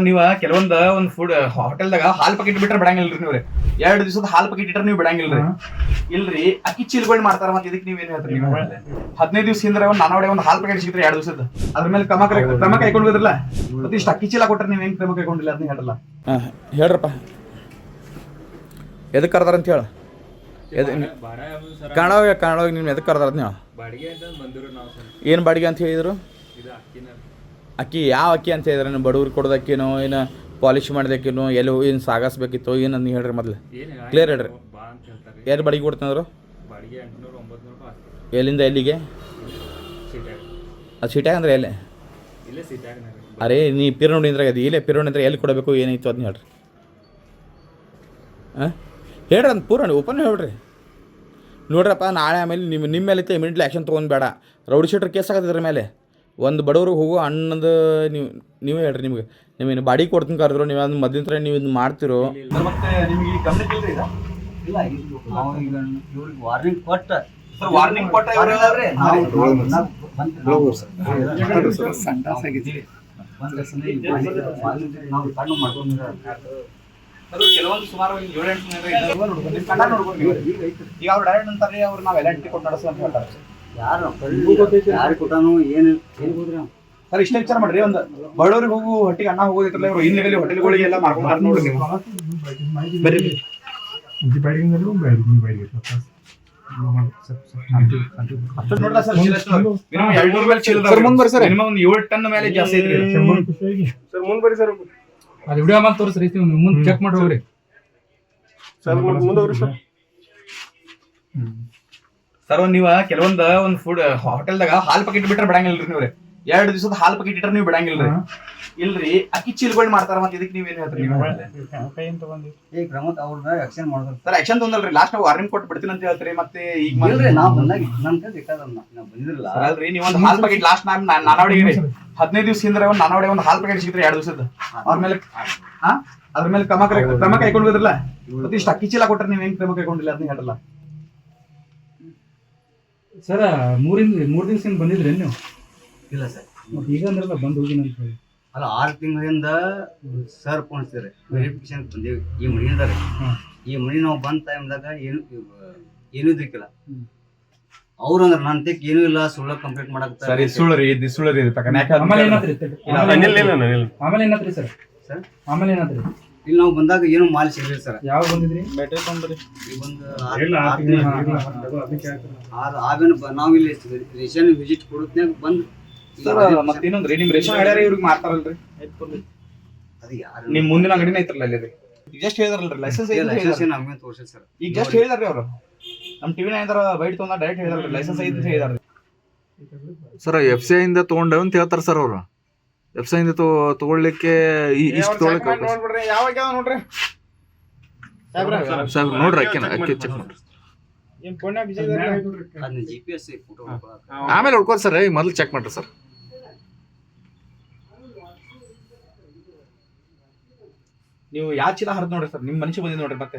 ನೀವ ಕೆಲವೊಂದ ಒಂದ್ ಫುಡ್ ಹೋಟೆಲ್ದಾಗ ಹಾಲ್ ಪ್ಯಾಕೆಟ್ ಬಿಟ್ರೆ ಬಿಡಂಗಿಲ್ರಿ ನೀವ್ರಿ. ಎರಡು ದಿವಸದ ಹಾಲ್ ಪ್ಯಾಕೆಟ್ ಇಟ್ರೆ ನೀವು ಬಿಡಂಗಿಲ್ರಿ. ಇಲ್ರಿ ಅಕ್ಕಿ ಚೀಲಗಳು ಮಾಡ್ತಾರ ಮತ್ತೆ ಇದಕ್ಕೆ ನೀವೇನ್ ಹೇಳ್ತೀರಿ ನೀವು? ಹದಿನೈದು ದಿವಸ ಹಿಂದ್ರೆ ಒಂದ್ ನಾನಾವಡೆ ಒಂದ್ ಹಾಲ್ ಪ್ಯಾಕೆಟ್ ಸಿಗ್ತಾರೆ ಎರಡು ದಿವಸದ. ಅದ್ರ ಮೇಲೆ ಕ್ರಮ ಕೈ- ಕ್ರಮ ಕೈಗೊಂಡಿದ್ರಲ್ಲ? ಮತ್ತೆ ಇಷ್ಟ ಅಕ್ಕಿ ಚೀಲ ಕೊಟ್ರೆ ನೀವ್ ಹೆಂಗ್ ಕ್ರಮ ಕೈಗೊಂಡಿಲ್ಲ ಅದನ್ನ ಹೇಳಲ್ಲ ಹೇಳ್ರಪ್ಪ. ಎದಕ್ಕೆ ಕರ್ದಾರ ಅಂತ ಹೇಳ. ಕನ್ನಡ ಕನ್ನಡ ಎದಕ್ ಎದಕ್ಕೆ ಕರ್ದಾರ ನೀವು ಬಾಡಿಗೆ ಅಂತ ಬಂದಿರು ನಾವು ಏನು ಬಾಡಿಗೆ ಅಂತ ಹೇಳಿದ್ರು? ಅಕ್ಕಿ ಯಾವ ಅಕ್ಕಿ ಅಂತ ಹೇಳಿದ್ರೆ ನೀವು ಬಡವ್ರಿಗೆ ಕೊಡೋದಕ್ಕೇನೋ ಏನು ಪಾಲಿಶ್ ಮಾಡೋದಕ್ಕೇನೋ ಎಲ್ಲಿ ಏನು ಸಾಗಿಸ್ಬೇಕಿತ್ತು ಏನು ಅಂತ ಹೇಳ್ರಿ ಮೊದಲು. ಕ್ಲಿಯರ್ ಹೇಳ್ರಿ. ಯಾರು ಬಾಡಿಗೆ ಕೊಡ್ತಂದ್ರು ಎಲ್ಲಿಂದ ಎಲ್ಲಿಗೆ? ಅದು ಸಿಟ್ಯಾಗ ಅಂದ್ರೆ ಎಲ್ಲಿ? ಅರೆ ನೀ ನೀ ಅಂದ್ರೆ ಅದು ಇಲ್ಲೇ ಪಿರೋಣಿಂದ್ರ ಎಲ್ಲಿ ಕೊಡಬೇಕು ಏನಾಯ್ತು ಅದನ್ನ ಹೇಳ್ರಿ. ಹಾಂ? ಹೇಳ್ರಿ ಅಂತ ಪೂರ್ಣ ಓಪನ್ ಹೇಳ್ರಿ. ನೋಡ್ರಪ್ಪ ನಾಳೆ ಆಮೇಲೆ ನಿಮ್ಮ ನಿಮ್ಮ ಮೇಲೆ ಇಮಿಡಿಯೇಟ್ಲಿ ಆ್ಯಕ್ಷನ್ ತೊಗೊಂಡು ಬೇಡ. ರೌಡಿ ಶೀಟ್ರ್ ಕೇಸ್ ಆಗತ್ತಿದ್ರ ಮೇಲೆ. ಒಂದು ಬಡವ್ರಿಗೆ ಹೋಗೋ ಅಣ್ಣದ ನೀವು ನೀವೇ ಹೇಳ್ರಿ ನಿಮ್ಗೆ ನೀವೇನು ಬಾಡಿ ಕೊಡ್ತೀನಿ ಕರೆದ್ರು ನೀವು ಅದನ್ನ ಮೊದಲಿನ ನೀವು ಇದು ಮಾಡ್ತಿರೋ ಮತ್ತೆ ನಿಮಗೆ ಗಮನಕ್ಕೆ ಇಲ್ರಿ? ಇಲ್ಲ ಈಗ ಇವ್ರಿಗೆ ವಾರ್ನಿಂಗ್ ಕೊಟ್ಟ ಸರ್ ವಾರ್ನಿಂಗ್? ನಾವು ಕಣ್ಣು ಮಾಡ್ಕೊಂಡಿರೋ ಕೆಲವೊಂದು ಸುಮಾರು. ಈಗ ಅವ್ರು ಡೈರೆಕ್ಟ್ ಅಂತಾರೆ ಅವ್ರು ನಾವ್ ಎಂಟಿ ಕೊಟ್ಟು ನಡೆಸು ಅಂತ ಹೇಳ್ತಾರೆ ಯಾರು? ಯಾರಿ ಕೊಟ್ಟಾನು ಏನು ಏನು ಹೋದ್ರಿ ಸರ್ ಇಷ್ಟೇ ವಿಚಾರ ಮಾಡ್ರಿ ಒಂದು ಬಡವರಿಗೆ ಹೋಗು ಹೊಟ್ಟಿಗೆ ಅಣ್ಣ ಹೋಗೋದಿತ್ತಲ್ಲ ಇವರು ಇನ್ನಿಗಲಿ ಹೋಟೆಲ್ಗಳಿಗೆ ಎಲ್ಲ ಮಾಡ್ಕೊಂಡು ನೋಡ್ರಿ ನೀವು. ಬರ್ರಿ. ಅದು ವಿಡಿಯೋ ಮಾಡಿ ತೋರಿಸ್ರಿ ಮುಂದೆ ಚೆಕ್ ಮಾಡಿ ಹೋಗ್ರಿ. ಸರ್ ಮುಂದೆ ಹೋಗ್ರಿ ಸರ್. ಸರ್ ಒಂದ್ ನೀವ ಕೆಲವೊಂದ್ ಒಂದ್ ಫುಡ್ ಹೋಟೆಲ್ದಾಗ ಹಾಲ್ ಪ್ಯಾಕೆಟ್ ಬಿಟ್ರೆ ಬಿಡಂಗಿಲ್ರಿ ನೀವ್ರಿ. ಎರಡ್ ದಿವಸದ ಹಾಲ್ ಪಾಕೆಟ್ ಇಟ್ರೆ ನೀವು ರೀ ಇಲ್ರಿ ಅಕ್ಕಿ ಚೀಲ್ಗಳು ಮಾಡ್ತಾರ ಮತ್ತೆ ಇದಕ್ಕೆ ನೀವೇನ್ ಹೇಳ್ತೀರಿ ನೀವು ಈ ಕ್ರಮಕ್ಕೆ ಅವ್ರನ್ನ ಆಕ್ಷನ್ ಮಾಡಿದ್ರು ಸರ್ ಆಕ್ಷನ್ ತೊಂದಲ್ರಿ. ಲಾಸ್ಟ್ ನಾವು ವಾರ್ನಿಂಗ್ ಕೊಟ್ಟು ಬಿಡ್ತೀನಿ ಅಂತ ಹೇಳ್ತೀರಿ ಮತ್ತೆ ಈಗ ಇಲ್ರಿ ನಾವು ಬಂದಾಗ ನನ್ ಕೈ ಬಂದಿರಲ್ಲ. ಸರ್ ಅಲ್ರಿ ನೀವು ಒಂದು ಹಾಲ್ ಪ್ಯಾಕೆಟ್ ಲಾಸ್ಟ್ ಟೈಮ್ ನಾನಾವಡಿಗೆ ಹದಿನೈದು ದಿವಸ ಹಿಂದ್ರೆ ಒಂದು ನಾನಾವಡಿ ಒಂದು ಹಾಲ್ ಪಕೆಟ್ ಸಿಗ್ತಾರೆ ಎರಡು ದಿವಸದ. ಅವ್ರ ಮೇಲೆ ಹಾ? ಅದ್ರ ಮೇಲೆ ಕ್ರಮ ಕ್ರಮ ಕೈಗೊಂಡಿದ್ರಲ್ಲ? ಮತ್ತೆ ಇಷ್ಟ ಅಕ್ಕಿ ಚೀಲ ಕೊಟ್ಟರೆ ನೀವ್ ಹೆಂಗ್ ಕ್ರಮ ಕೈಗೊಂಡಿಲ್ಲ ಅದನ್ನ ಹೇಳಲ್ಲ ಸರ್ ಮೂರಿಂದ ಮೂರು ದಿವಸದಿಂದ ಬಂದಿದ್ರಿ ನೀವು? ಇಲ್ಲ ಸರ್. ಈಗ ಅಂದ್ರಲ್ಲ ಬಂದು ಹೋಗಿನ ಅಂತ ಹೇಳಿ. ಅಲ್ಲ ಆರು ತಿಂಗಳಿಂದ ಸರ್ ಪೋಣಿಸ್ತೀರಿ. ವೆರಿಫಿಕೇಶನ್ ಬಂದೀವಿ. ಈ ಮನೆಯಿಂದ ರೀ. ಈ ಮನೆ ನಾವು ಬಂದ ಟೈಮ್ದಾಗ ಏನು ಏನೂ ಇದ್ರಿಕ್ಕಿಲ್ಲ ಅವ್ರು ಅಂದ್ರೆ ನನ್ನ ತೆಕ್ ಏನೂ ಇಲ್ಲ ಸುಳ್ಳ ಕಂಪ್ಲೀಟ್ ಮಾಡಕ್ ಇದು ಸುಳ್ಳು ರೀ ಇದು ಸುಳ್ಳು ರೀ ಆಮೇಲೆ ಏನಾದ್ರಿ ಆಮೇಲೆ ಏನಾದ್ರಿ ಸರ್? ಸರ್? ಆಮೇಲೆ ಏನಾದ್ರಿ? ಇಲ್ಲಿ ನಾವು ಬಂದಾಗ ಏನು ಮಾಲ್ ಸಿಗ್ಲಿಲ್ಲ ಸರ್. ಯಾವ ಬಂದಿದ್ರಿ? ಈ ಒಂದು ಆರು- ಇಲ್ಲ ಆರು ತಿಂಗ್ಳು ಆರು ಆವೇನು ನಾವು ಇಲ್ಲಿ ರೇಷನ್ ವಿಸಿಟ್ ಕೊಡುತ್ನ್ಯಾಗ ಬಂದು ಸರ್ ಮತ್ತೆ ಇನ್ನೊಂದ್ರಿ ನಿಮ್ ರೇಷನ್ ಹೇಳ್ಯಾರ ಇವ್ರಿಗೆ ಮಾಡ್ತಾರಲ್ರಿ ಅದು ಯಾರು ನಿಮ್ ಮುಂದಿನ ಅಂಗಡಿನ ಐತ್ರಲ್ಲ ಇಲ್ಲಿ ಈಗ ಜಸ್ಟ್ ಹೇಳಿದ್ರಲ್ರಿ ಲೈಸೆನ್ಸ್ ಲೈಸೆನ್ಸ್ ನಮಗೆ ತೋರ್ಸಿಲ್ಲ ಸರ್. ಈಗ ಜಸ್ಟ್ ಹೇಳಿದಾರ್ರಿ ಅವರು. ನಮ್ಮ ಟಿವಿನ ಏನಾರ ಬೈಟ್ ತೊಗೊಂಡ ಡೈರೆಕ್ಟ್ ಹೇಳಿದಾರ್ರಿ ಲೈಸೆನ್ಸ್ ಐತಿ ಅಂತ ಹೇಳಿದಾರ್ರಿ. ಸರ್ ಎಫ್ ಸಿ ಐ ಇಂದ ತಗೊಂಡ್ ಅಂತ ಹೇಳ್ತಾರೆ ಸರ್ ಅವರು. ಎಫ್ ತಗೊಳ್ಲಿಕ್ಕೆ ಇಷ್ಟು ತೊಗೊಳಕ್ಕೆ ನೋಡ್ಬಿಡ್ರಿ. ಯಾವಾಗ ಯಾವ ನೋಡ್ರಿ? ಸರ್ ನೋಡ್ರಿ ಅಕ್ಕಿನ ಅಕ್ಕಿ ಚೆಕ್ ಮಾಡ್ರಿ. ಆಮೇಲೆ ಹೊಡ್ಕೋರಿ ಸರ್ ಈಗ ಮೊದಲು ಚೆಕ್ ಮಾಡ್ರಿ ಸರ್ ನೀವು ಯಾವ ಚೀಲ ಹರಿದ್ ನೋಡ್ರಿ ಸರ್ ನಿಮ್ ಮನುಷ್ಯ ಬಂದಿದ್ ನೋಡ್ರಿ ಮತ್ತೆ.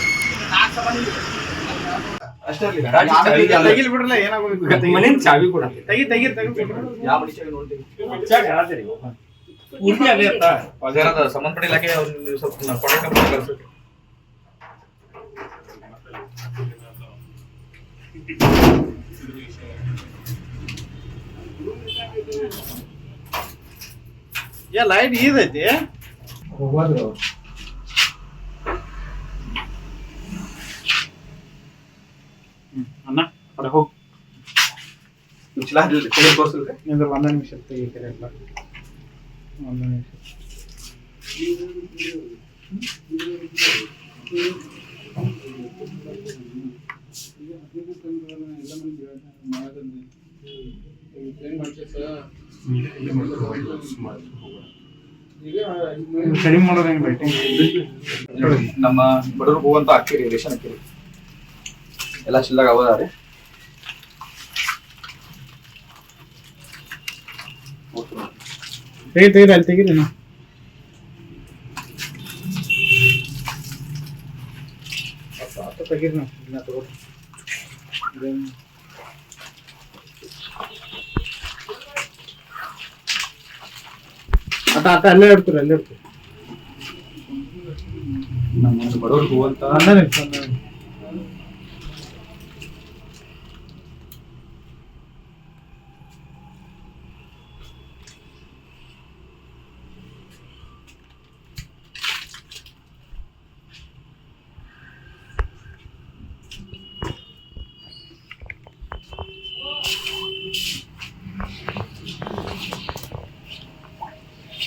ಬಿಡ್ರಲ್ಲ ಏನಾಗೋದು ಮನೇನ್ ಚಾವಿ ಕೂಡ ತೆಗಿ ತೆಗಿ ತೆಗಿ ಯಾವ ಮನೆ ಚಾವಿ ನೋಡ್ತೀವಿ ಪೂರ್ತಿ ಅದೇ ಇರ್ತ ಅದೇನಾದ ಸಂಬಂಧಪಟ್ಟ ಇಲಾಖೆ ಅವ್ರು ನೀವು ಸ್ವಲ್ಪ ಕಾಂಟ್ಯಾಕ್ಟ್ ನಂಬರ್ ಕಳ್ಸಕ್ಕೆ ಏ ಲೈಟ್ ಈದೈತಿ ಹೋಗೋದು ತೋರ್ಸಿಲ್ರಿ? ನಿಂದ್ರ ಒಂದು ನಿಮಿಷ ತೆಗಿತಾರೆ ಎಲ್ಲ ಒಂದ ನಿಮಿಷ. ಕಡಿಮೆ ನೋಡಿ, ನಮ್ಮ ಬಡವ್ರಿಗೆ ಹೋಗುವಂತ ಅಕ್ಕಿ ರೀ ರೇಷನ್ ಅಕ್ಕಿ ರೀ ಎಲ್ಲ ಚಿಲ್ಲಾಗ ಅವದಾರಿ ತೆಗಿ ತೆಗಿರಿ ಅಲ್ಲಿ ತೆಗಿರಿ ನಾ ತೆಗೀರಿ ನಾವು ಇದನ್ನ ತಗೋರಿ ಇದೇನ್- ಆತ ಆತ ಅಲ್ಲೇ ಇರ್ತೀರ ಅಲ್ಲೇ ಇಡ್ತೀರಿ ನಮ್ಮ ಬಡವ್ರಿಗೆ ಹೋಗುವಂತ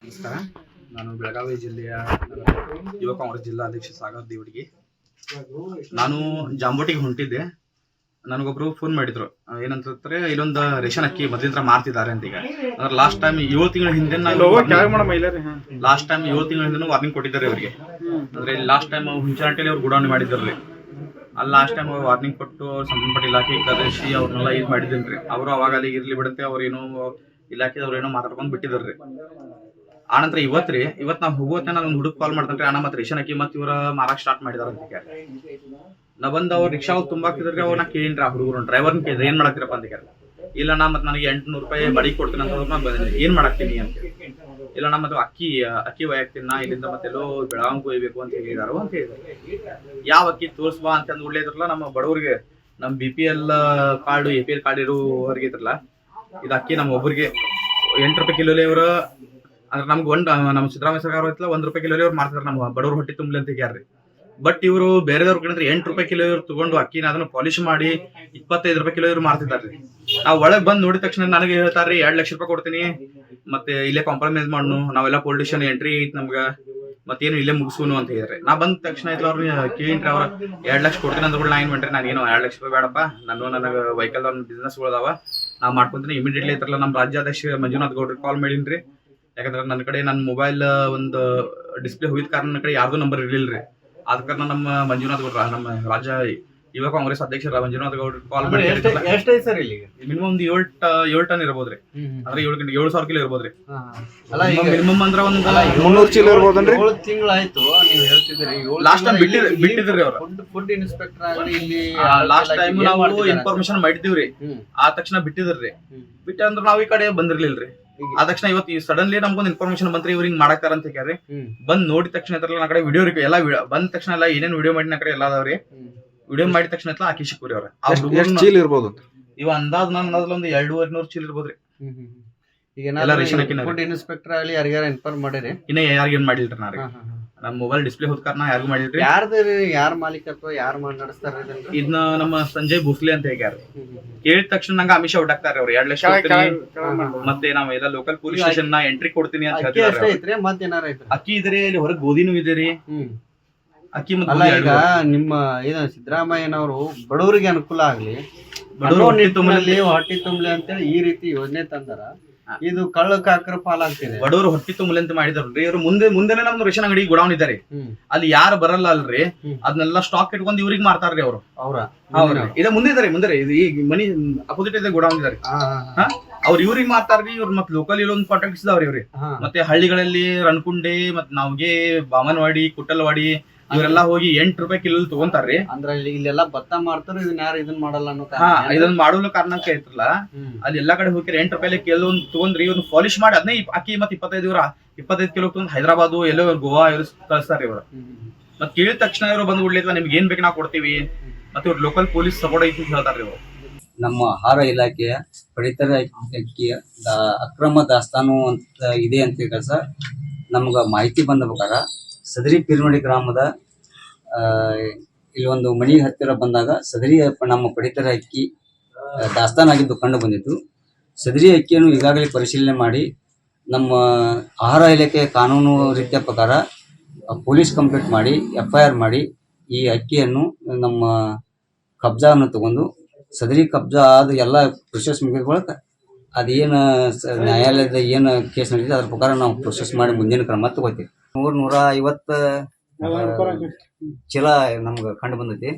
ನಮಸ್ಕಾರ. ನಾನು ಬೆಳಗಾವಿ ಜಿಲ್ಲೆಯ ಯುವ ಕಾಂಗ್ರೆಸ್ ಜಿಲ್ಲಾ ಅಧ್ಯಕ್ಷ ಸಾಗರ್ ದೇವಡಿಗೆ. ನಾನು ಜಾಂಬೋಟಿಗೆ ಹೊಂಟಿದ್ದೆ. ನನಗೊಬ್ರು ಫೋನ್ ಮಾಡಿದ್ರು. ಏನಂತ ಏನಂತಂದ್ರೆ ಇಲ್ಲೊಂದು ರೇಷನ್ ಅಕ್ಕಿ ಮೊದಲಿಂದ ಮಾರ್ತಿದ್ದಾರೆ ಅಂತ ಈಗ ಅಂದ್ರೆ ಲಾಸ್ಟ್ ಟೈಮ್ ಏಳು ತಿಂಗಳ ಹಿಂದೆ ಲಾಸ್ಟ್ ಟೈಮ್ ಏಳು ತಿಂಗಳ ಹಿಂದೆ ವಾರ್ನಿಂಗ್ ಕೊಟ್ಟಿದ್ದಾರೆ ಇವರಿಗೆ. ಅಂದ್ರೆ ಲಾಸ್ಟ್ ಟೈಮ್ ಹುಂಚಾಂಟೆಲಿ ಅವ್ರು ಗುಡಾವಣೆ ಮಾಡಿದ್ರಲ್ಲಿ ಅಲ್ಲಿ ಲಾಸ್ಟ್ ಟೈಮ್ ವಾರ್ನಿಂಗ್ ಕೊಟ್ಟು ಸಂಬಂಧಪಟ್ಟ ಇಲಾಖೆ ಕರೆಸಿ ಅವ್ರನ್ನೆಲ್ಲ ಇದು ಮಾಡಿದ್ದೀನಿ ಅವರು ಅವಾಗ ಅಲ್ಲಿ ಇರ್ಲಿ ಬಿಡುತ್ತೆ ಅವ್ರೇನೋ ಇಲಾಖೆದವ್ರು ಏನೋ ಮಾತಾಡ್ಕೊಂಡು ಬಿಟ್ಟಿದ್ದಾರ್ರಿ ಆನಂತರ ಇವತ್ತು ರೀ, ಇವತ್ತು ನಾವು ಹೋಗೋತ್ತೆ ನಾನು ಒಂದು ಹುಡುಗ ಕಾಲ್ ಮಾಡ್ತಾನೆ ಅಣ್ಣ ಮತ್ತೆ ರೇಷನ್ ಅಕ್ಕಿ ಮತ್ತೆ ಇವ್ರ ಮಾರಾಕ್ ಸ್ಟಾರ್ಟ್ ಮಾಡಿದಾರ ಅಂತ ಕೇಳಿ ನಾ ಬಂದು ಅವ್ರು ರಿಕ್ಷಾ ತುಂబాಕಿದ್ರೆ ಅವ್ರನ್ನ ಕೇಳಿನ್ರಿ ಆ ಹುಡುಗರು. ಡ್ರೈವರ್ನ ಕೇಳಿದ್ರೆ, ಏನ್ ಮಾಡಾಕ್ತಿರಪ್ಪ ಅಂತ ಕೇಳಿ ಇಲ್ಲ ನಾ ಮತ್ತೆ ನನಗೆ ಎಂಟ್ನೂರು ರೂಪಾಯಿ ಬಡಿ ಕೊಡ್ತೀನಿ ಅಂತ ನಾನು ಏನ್ ಮಾಡಾಕ್ತೀನಿ ಅಂತ. ಇಲ್ಲ ನಾ ಮತ್ತೆ ಅಕ್ಕಿ ಅಕ್ಕಿ ಒಯ್ಯಾಕ್ತೀನಿ ನಾ, ಇಲ್ಲಿಂದ ಮತ್ತೆ ಎಲ್ಲೋ ಬೆಳಗಾವಿ ಒಯ್ಬೇಕು ಅಂತ ಹೇಳಿದಾರು ಅಂತ ಹೇಳಿದ್ರು. ಯಾವ ಅಕ್ಕಿ ತೋರ್ಸ್ಬಾ ಅಂತ ಅಂದ್ ಇದ್ರಲ್ಲ ನಮ್ಮ ಬಡವರಿಗೆ ನಮ್ಮ B P L card A P L card ಇದ್ರಲ್ಲ, ಇದು ಅಕ್ಕಿ ನಮ್ಮ ಒಬ್ಬರಿಗೆ ಎಂಟು ರೂಪಾಯಿ ಕಿಲೋಲಿ ಇವರು ಅಂದ್ರೆ ನಮ್ಗೆ ಒಂದು ನಮ್ಮ ಸಿದ್ದರಾಮಯ್ಯ ಸರ್ಕಾರ ಹೋಯ್ತಲ್ಲ ಒಂದ್ ರೂಪಾಯಿ ಕಿಲೋ ಇವ್ರು ಮಾಡ್ತಾರೆ ನಮ್ಮ ಬಡವರು ಹೊಟ್ಟೆ ತುಂಬಲಿ ಅಂತ ಹೇಳ್ರಿ ಬಟ್ ಇವರು ಬೇರೆದವ್ರ ಕಡೆ ಎಂಟು ರೂಪಾಯಿ ಕಿಲೋ ಇವ್ರು ತಗೊಂಡು ಅಕ್ಕಿನ ಅದನ್ನ ಪಾಲಿಶ್ ಮಾಡಿ ಇಪ್ಪತ್ತೈದು ರೂಪಾಯಿ ಕಿಲೋ ಇವ್ರು ಮಾರ್ತಿದ್ದಾರೆ ನಾವು ಒಳಗೆ ಬಂದು ನೋಡಿದ ತಕ್ಷಣ ನನಗೆ ಹೇಳ್ತಾರ್ರಿ, ಎರಡು ಲಕ್ಷ ರೂಪಾಯಿ ಕೊಡ್ತೀನಿ, ಮತ್ತೆ ಇಲ್ಲೇ ಕಾಂಪ್ರಮೈಸ್ ಮಾಡ್ನು, ನಾವೆಲ್ಲ ಪೊಲಿಟಿಷಿಯನ್ ಎಂಟ್ರಿ ಐತಿ ನಮ್ಗೆ, ಮತ್ತೇನು ಇಲ್ಲೇ ಮುಗಿಸೂನು ಅಂತ ಹೇಳಿದ್ರೆ ನಾ ಬಂದ ತಕ್ಷಣ ಆಯ್ತು ಅವ್ರು ಕೇಳಿನ್ರಿ ಅವ್ರ, ಎರಡು ಲಕ್ಷ ಕೊಡ್ತೀನಿ ಅಂದ್ಕೊಂಡು ನಾ ಏನ್ ಮಾಡ್ರಿ, ನಾನು ಏನು ಎರಡ್ ಲಕ್ಷ ರೂಪಾಯಿ ಬೇಡಪ್ಪ ನಾನು ನನಗೆ ವೆಹಿಕಲ್ ಬಿಸ್ನೆಸ್ ಅದಾವ ನಾ ಮಾಡ್ಕೊಂತೀನಿ ಇಮಿಡಿಯೇಟ್ಲಿ ಐತ್ರಲ್ಲ ನಮ್ಮ ರಾಜ್ಯಾಧ್ಯಕ್ಷ ಮಂಜುನಾಥ್ ಗೌಡ್ರಿಗೆ ಕಾಲ್ ಮಾಡೀನ್ರಿ. ಯಾಕಂದ್ರೆ ನನ್ನ ಕಡೆ ನನ್ನ ಮೊಬೈಲ್ ಒಂದು ಡಿಸ್ಪ್ಲೇ ಹೋಗಿದ ಕಾರಣ ನನ್ನ ಕಡೆ ಯಾರ್ದು ನಂಬರ್ ಇರ್ಲಿಲ್ರಿ. ಆದ ಕಾರಣ ನಮ್ಮ ಮಂಜುನಾಥ್ ಗೌಡ್ರ, ನಮ್ಮ ರಾಜ್ಯ ಯುವ ಕಾಂಗ್ರೆಸ್ ಅಧ್ಯಕ್ಷ ಮಂಜುನಾಥ್ ಗೌಡ್ ಕಾಲ್ ಮಾಡಿ ಎಷ್ಟೈತೆ ಸರ್ ಇಲ್ಲಿ? ಮಿನಿಮಮ್ ಒಂದು ಏಳ್ ಏಳು ಟನ್ ಇರ್ಬೋದ್ರಿ. ಅಂದ್ರೆ ಏಳು ಗಂಟೆ ಏಳು ಸಾವಿರ ಕಿಲೋ ಇರ್ಬೋದ್ರಿ. ಅಲ್ಲ ಈಗ ಮಿನಿಮಮ್ ಅಂದ್ರೆ ಒಂದು ಮುನ್ನೂರು ಚೀಲ ಇರ್ಬೋದನ್ರಿ? ಏಳು ತಿಂಗಳಾಯ್ತು ನೀವು ಹೇಳ್ತಿದ್ರಿ ಲಾಸ್ಟ್ ಟೈಮ್ ಬಿಟ್ಟಿದ್ ಬಿಟ್ಟಿದ್ರಿ ಅವ್ರು. ಫುಡ್ ಇನ್ಸ್ಪೆಕ್ಟರ್ ಆಗಲಿ ಇಲ್ಲಿ ಲಾಸ್ಟ್ ಟೈಮ್ ನಾವು? ಇನ್ಫಾರ್ಮೇಶನ್ ಮಾಡಿದ್ದೀವ್ರಿ. ಆ ತಕ್ಷಣ ಬಿಟ್ಟಿದ್ರಿ. ಬಿಟ್ಟ ಅಂದ್ರೆ ನಾವ್ ಈ ಕಡೆ ಬಂದಿರ್ಲಿಲ್ರಿ. ರೀ ಆ ತಕ್ಷಣ ಇವತ್ತು ಸಡನ್ಲಿ ನಮ್ಗೊಂದು ಇನ್ಫಾರ್ಮೇಶನ್ ಬಂತ್ರಿ ಇವ್ರು ಹಿಂಗ್ ಮಾಡಾಕ್ತಾರ ಅಂತ ಕೇಳ್ರಿ. ಬಂದ್ ನೋಡಿದ ತಕ್ಷಣ ಇದ್ರಲ್ಲ ನಾ ಕಡೆ ವಿಡಿಯೋ ಎಲ್ಲ ಬಂದ ತಕ್ಷಣ ಎಲ್ಲ ಏನೇನ್ ವಿಡಿಯೋ ಮಾಡಿ ನಾ ಕಡೆ ಎಲ್ಲ ಅದಾವ್ರಿ. ವಿಡಿಯೋ ಮಾಡಿದ ತಕ್ಷಣ ಎಲ್ಲ ಆಕಿ ಸಿಕ್ಕೂರಿ ಅವ್ರ. ಚೀಲ್ ಎಷ್ಟು ಹುಡುಗರ್ನ- ಚೀಲ ಇರ್ಬೋದು? ಇವ ಅಂದಾಜ್ ನನ್ನ ಅಂದಾಜ್ ಒಂದು ಎರಡೂವರೆ ನೂರು ಚೀಲ ಇರ್ಬೋದ್ರಿ. ಈಗ ಏನಾದ್ರು ಫುಡ್ ಇನ್ಸ್ಪೆಕ್ಟರ್ ಆಗಲಿ ಯಾರಿಗಾರ ಇನ್ಫಾರ್ಮ್ ಮಾಡಿರಿ? ಇನ್ನ ಯಾರಿಗೇನ್ ಮಾಡಿಲ್ರಿ ನಾ. ನಮ್ಮ ಮೊಬೈಲ್ ಡಿಸ್ಪ್ಲೇ ಹೋದ ಕಾರಣ ಯಾರಿಗೂ ಮಾಡಿಲ್ರಿ? ಯಾರ್ದು ಯಾರ ಮಾಲೀಕತ್ವ? ಯಾರು ಮಾಡಿ ನಡೆಸ್ತಾರ ಇದನ್ನ ನಮ್ಮ ಸಂಜಯ್ ಭೋಸ್ಲೆ ಅಂತ ಹೇಳ್ಯಾರ. ಕೇಳಿದ ತಕ್ಷಣ ನಂಗೆ ಅಮಿಷ ಹೊಡಾಕ್ತಾರೆ ಅವ್ರು. ಎರಡ್ ಲಕ್ಷ ಮತ್ತೆ ನಾವು ನಾವೆಲ್ಲ ಲೋಕಲ್ ಪೊಲೀಸ್ ಸ್ಟೇಷನ್ನ ಎಂಟ್ರಿ ಕೊಡ್ತೀನಿ ಅಂತ ಐತ್ರಿ? ಅಕ್ಕಿ ಇದ್ರೆ ಇಲ್ಲಿ ಹೊರಗೆ ಗೋಧಿನೂ ಇದೆ ರೀ. ಅಕ್ಕಿ ಮತ್ತೆ ಅಲ್ಲ ಈಗ ನಿಮ್ಮ ಏನ ಸಿದ್ದರಾಮಯ್ಯನವರು ಬಡವರಿಗೆ ಅನುಕೂಲ ಆಗ್ಲಿ ಬಡವರು ನಿಟ್ಟುಂಬಲಿ ಹೊಟ್ಟೆ ತುಂಬಲಿ ಅಂತೇಳಿ ಈ ರೀತಿ ಯೋಜನೆ ತಂದಾರ. ಇದು ಕಳ್ಳ ಕಾಕರ ಪಾಲಾಗ್ತಿದೆ. ಬಡವರು ಹೊಟ್ಟಿ ತುಂಬಲಿ ಅಂತ ಮಾಡಿದಾರ್ರಿ ಇವ್ರು ಮುಂದೆ ಮುಂದೆನೆ ನಮ್ದು ರೇಷನ್ ಅಂಗಡಿ ಗುಡಾವನ್ ಇದ್ದಾರೆ. ಅಲ್ಲಿ ಯಾರು ಬರಲ್ಲ ಅಲ್ರಿ. ಅದನ್ನೆಲ್ಲ ಸ್ಟಾಕ್ ಇಟ್ಕೊಂಡು ಇವ್ರಿಗೆ ಮಾರ್ತಾರ್ರಿ ಅವರು. ಅವ್ರ ಇದ ಮುಂದೆ ಇದಾರೆ ಮುಂದೆ. ಇದು ಈಗ ಮನಿ ಅಪೋಸಿಟ್ ಇದೆ ಗುಡಾವನ್ ಇದಾರೆ. ಅವ್ರು ಇವ್ರಿಗೆ ಮಾಡ್ತಾರ್ರಿ ಇವ್ರು ಮತ್ತೆ ಲೋಕಲ್ ಇಲ್ಲೊಂದು ಕಾಂಟ್ಯಾಕ್ಟ್ಸ್ ಇದಾವ್ರಿ ಇವ್ರಿ. ಮತ್ತೆ ಹಳ್ಳಿಗಳಲ್ಲಿ ರಣಕುಂಡೆ ಮತ್ತೆ ನಾವ್ಗೆ ಬಾಮನವಾಡಿ ಕುಟ್ಟಲವಾಡಿ ಇವರೆಲ್ಲ ಹೋಗಿ ಎಂಟ್ ರೂಪಾಯಿ ಕಿಲೋ ತಗೊಂತಾರ್ರಿ. ಅಂದ್ರ ಇಲ್ಲಿ ಇಲ್ಲೆಲ್ಲ ಭತ್ತ ಮಾಡ್ತಾರ ಇದನ್ನ ಯಾರು ಇದನ್ನ ಮಾಡಲ್ಲ ಅನ್ನೋ ಹಾ ಕಾರಣ ಇದನ್ನ ಮಾಡಲು ಕಾರಣಕ್ಕೆ ಐತ್ರಲ್ಲ ಹ್ಮ್. ಅಲ್ಲಿ ಎಲ್ಲಾ ಕಡೆ ಹೋಗಿ ಎಂಟ್ ರೂಪಾಯಿ ಕೆಲವೊಂದು ತಗೊಂಡ್ರಿ ಇವ್ನು ಪಾಲಿಶ್ ಮಾಡಿ ಅದನ್ನೇ ಅಕ್ಕಿ ಮತ್ತೆ ಇಪ್ಪತ್ತೈದು ಇವ್ರ ಇಪ್ಪತ್ತೈದು ಕಿಲೋ ತಗೊಂಡ್ ಹೈದರಾಬಾದ್ ಎಲ್ಲೋ ಗೋವಾ ಇವ್ರು ಕಳಿಸ್ತಾರ ಇವ್ರು. ಮತ್ ಕೇಳಿದ ತಕ್ಷಣ ಇವ್ರು ಬಂದು ಬಿಡ್ಲಿಲ್ಲ ನಿಮ್ಗೆ ಏನ್ ಬೇಕು ನಾವು ಕೊಡ್ತೀವಿ. ಮತ್ತೆ ಇವ್ರು ಲೋಕಲ್ ಪೊಲೀಸ್ ಸಪೋರ್ಟ್ ಐತಿ ಅಂತ ಹೇಳ್ತಾರ್ರಿ ಇವ್ರು. ನಮ್ಮ ಆಹಾರ ಇಲಾಖೆಯ ಪಡಿತರ ಅಕ್ಕಿಯ ದಾ- ಅಕ್ರಮ ದಾಸ್ತಾನು ಅಂತ ಇದೆ ಅಂತ ಹೇಳಿ ಸರ್. ನಮ್ಗ ಮಾಹಿತಿ ಬಂದ ಪ್ರಕಾರ ಸದರಿ ಪಿರ್ಮಡಿ ಗ್ರಾಮದ ಇಲ್ಲಿ ಒಂದು ಮನೆ ಹತ್ತಿರ ಬಂದಾಗ ಸದರಿ ನಮ್ಮ ಪಡಿತರ ಅಕ್ಕಿ ದಾಸ್ತಾನಾಗಿದ್ದು ಕಂಡು ಬಂದಿತ್ತು. ಸದರಿ ಅಕ್ಕಿಯನ್ನು ಈಗಾಗಲೇ ಪರಿಶೀಲನೆ ಮಾಡಿ ನಮ್ಮ ಆಹಾರ ಇಲಾಖೆ ಕಾನೂನು ರೀತಿಯ ಪ್ರಕಾರ ಪೊಲೀಸ್ ಕಂಪ್ಲೇಂಟ್ ಮಾಡಿ ಎಫ್ ಐ ಮಾಡಿ ಈ ಅಕ್ಕಿಯನ್ನು ನಮ್ಮ ಕಬ್ಜಾವನ್ನು ತಗೊಂಡು, ಸದರಿ ಕಬ್ಜಾ ಆದ ಎಲ್ಲ ಪ್ರೊಸೆಸ್ ಮುಗಿದ ಬಳಿಕ ಅದೇನು ನ್ಯಾಯಾಲಯದ ಏನು ಕೇಸ್ ನಡೀತದೆ ಅದ್ರ ಪ್ರಕಾರ ನಾವು ಪ್ರೊಸೆಸ್ ಮಾಡಿ ಮುಂದಿನ ಕ್ರಮ ತಗೋತೀವಿ ನೂರ್ ನೂರ ಐವತ್ತ ಚೀಲ ನಮ್ಗೆ ಕಂಡು ಬಂದೈತಿ.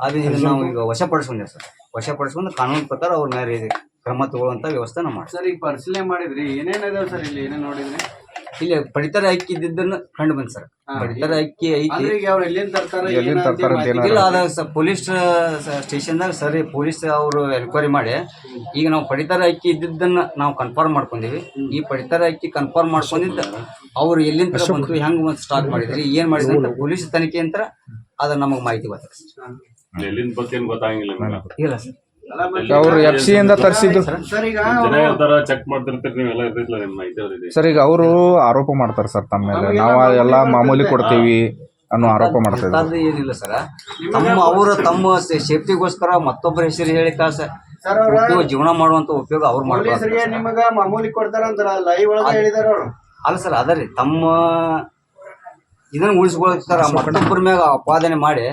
ಅದು ನಾವು ಈಗ ವಶಪಡಿಸ್ಕೊಂಡೇವೆ ಸರ್. ವಶಪಡಿಸ್ಕೊಂಡು ಕಾನೂನು ಪ್ರಕಾರ ಅವ್ರ ಇದು ಕ್ರಮ ತಗೊಳ್ಳುವಂತ ವ್ಯವಸ್ಥೆ ನಾವು ಮಾಡಿ ಸರ್ ಈಗ ಪರಿಶೀಲನೆ ಮಾಡಿದ್ರಿ ಏನೇನ್ ಇದಾವ ಸರ್ ಇಲ್ಲಿ ಏನೇನ್ ನೋಡಿದ್ರಿ? ಇಲ್ಲಿ ಪಡಿತರ ಅಕ್ಕಿ ಇದ್ದಿದ್ದನ್ನು ಕಂಡು ಬಂದ್ ಸರ್. ಪಡಿತರ ಅಕ್ಕಿ ಐತಿ. ಪೊಲೀಸ್ ಸ್ಟೇಷನ್ ದಾಗ ಎಲ್ಲಿಂದ ತರ್ತಾರ ಎಲ್ಲಿಂದ ತರ್ತಾರ ಅಂತ ಏನಾರ- ಇಲ್ಲ ಅದ ಸ- ಪೊಲೀಸ್ ಸ್ಟೇಷನ್ದಾಗ ಸರಿ ಪೊಲೀಸ್ ಅವರು ಎನ್ಕ್ವೈರಿ ಮಾಡಿ. ಈಗ ನಾವು ಪಡಿತರ ಅಕ್ಕಿ ಇದ್ದಿದ್ದನ್ನ ನಾವು ಕನ್ಫರ್ಮ್ ಮಾಡ್ಕೊಂಡಿವಿ. ಈ ಪಡಿತರ ಅಕ್ಕಿ ಕನ್ಫರ್ಮ್ ಮಾಡ್ಕೊಂಡಿದ್ದ ಅವ್ರು ಎಲ್ಲಿಂದ ಬಂತು ಹೆಂಗ್ ಸ್ಟಾಕ್ ಮಾಡಿದ್ರಿ ಏನ್ ಮಾಡಿದ್ರಿ ಅಂತ ಪೊಲೀಸ್ ತನಿಖೆ ಅಂತ ಅದ ನಮಗ್ ಮಾಹಿತಿ ಬರ್ತದೆ ಎಲ್ಲಿಂದ ಬಗ್ಗೆ ಏನ್ ಗೊತ್ತಾಗಿಲ್ಲ ಇಲ್ಲ ಸರ್. ಅವ್ರು ಎಫ್ ಸಿ ಇಂದ ತರಿಸಿದ್ದು ಚೆಕ್ ಮಾಡ್ತಿರ್ತೀರಿ ನೀವೆಲ್ಲ ಇರ್ತಿಲ್ಲ ನಿಮ್ ಮಾಹಿತಿ ಅವ್ರಿಗೆ ಸರ್ ಈಗ ಅವರು ಆರೋಪ ಮಾಡ್ತಾರೆ ಸರ್ ತಮ್ಮ ಮೇಲೆ. ನಾವು ಎಲ್ಲ ಮಾಮೂಲಿ ಕೊಡ್ತೀವಿ ಅನ್ನೋ ಆರೋಪ ಮಾಡ್ತಾರೆ ಇದ್ದಾರೆ. ಏನಿಲ್ಲ ಸರ್. ತಮ್ಮ ಅವರು ತಮ್ಮ ಸೇಫ್ಟಿಗೋಸ್ಕರ ಮತ್ತೊಬ್ಬರ ಹೆಸರು ಹೇಳಿ ಕಾಸ. ಸರ್ ಅವ್ರ ಉಪಯೋಗ ಜೀವನ ಮಾಡುವಂತ ಉಪಯೋಗ ಅವ್ರು ಮಾಡ್ತಾರೆ ನಿಮಗ ಮಾಮೂಲಿ ಕೊಡ್ತಾರ ಲೈವ್ ಒಳಗ ಹೇಳಿದಾರ ಅವ್ರು. ಅಲ್ಲ ಸರ್ ಅದರಿ ತಮ್ಮ ಇದನ್ನ ಉಳಿಸ್ಕೊಳ್ತಾರ ಮತ್ತೊಬ್ಬರ ಮ್ಯಾಗ ಆಪಾದನೆ ಮಾಡಿ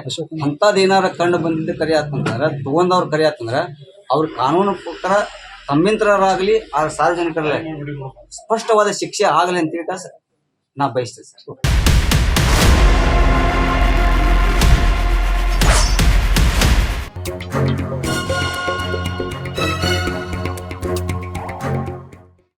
ಅಂಥದ್ದು ಏನಾರ ಕಂಡು ಬಂದಿದ್ದು ಕರಿ ಆತಂದ್ರ ತಗೊಂಡವ್ರ ಕರಿ ಆತಂದ್ರ ಅವ್ರ ಕಾನೂನು ಪ್ರಕಾರ ತಮ್ಮಿಂತರಾಗಲಿ ಆ ಸಾರ್ವಜನಿಕರಲ್ಲಿ ಸ್ಪಷ್ಟವಾದ ಶಿಕ್ಷೆ ಆಗಲಿ ಅಂತ ಹೇಳ್ತಾ ಸರ್. ನಾ ಬಯಸ್ತೇನೆ ಸರ್.